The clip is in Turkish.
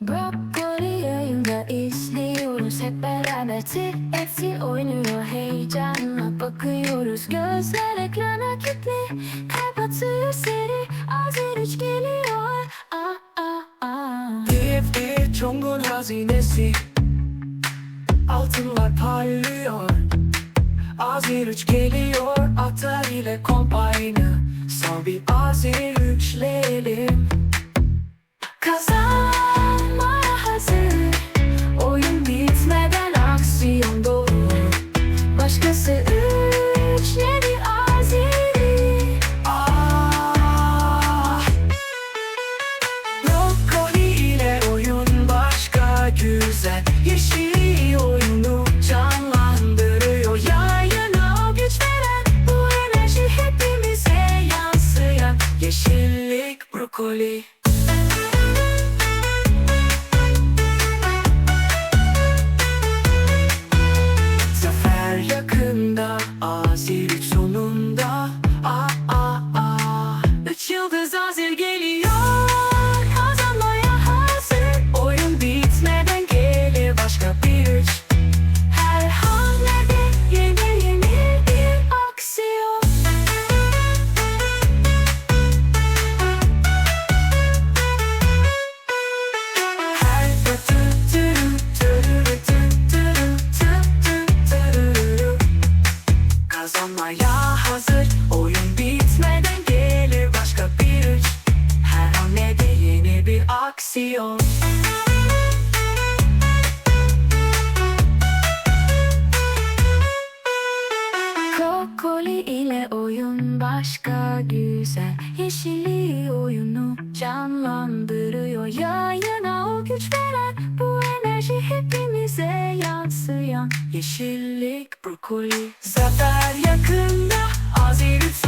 Brokoli yayında izliyoruz. Hep beraber TFT oynuyor. Heyecanla bakıyoruz. Gözler ekrana kilitli. Kalp atıyor seri. Azir üç geliyor. Aa, aa, aa. TFT Çongun hazinesi. Altınlar parlıyor. Azir 3 geliyor. Atar ile komp aynı Son bir Azir Yeşillik brokoli aksiyon. Brokoli ile oyun başka güzel. Yeşilliği oyunu canlandırıyor. Yayına o güç veren Bu enerji hepimize yansıyan. Yeşillik brokoli. Zafer yakında Azir üç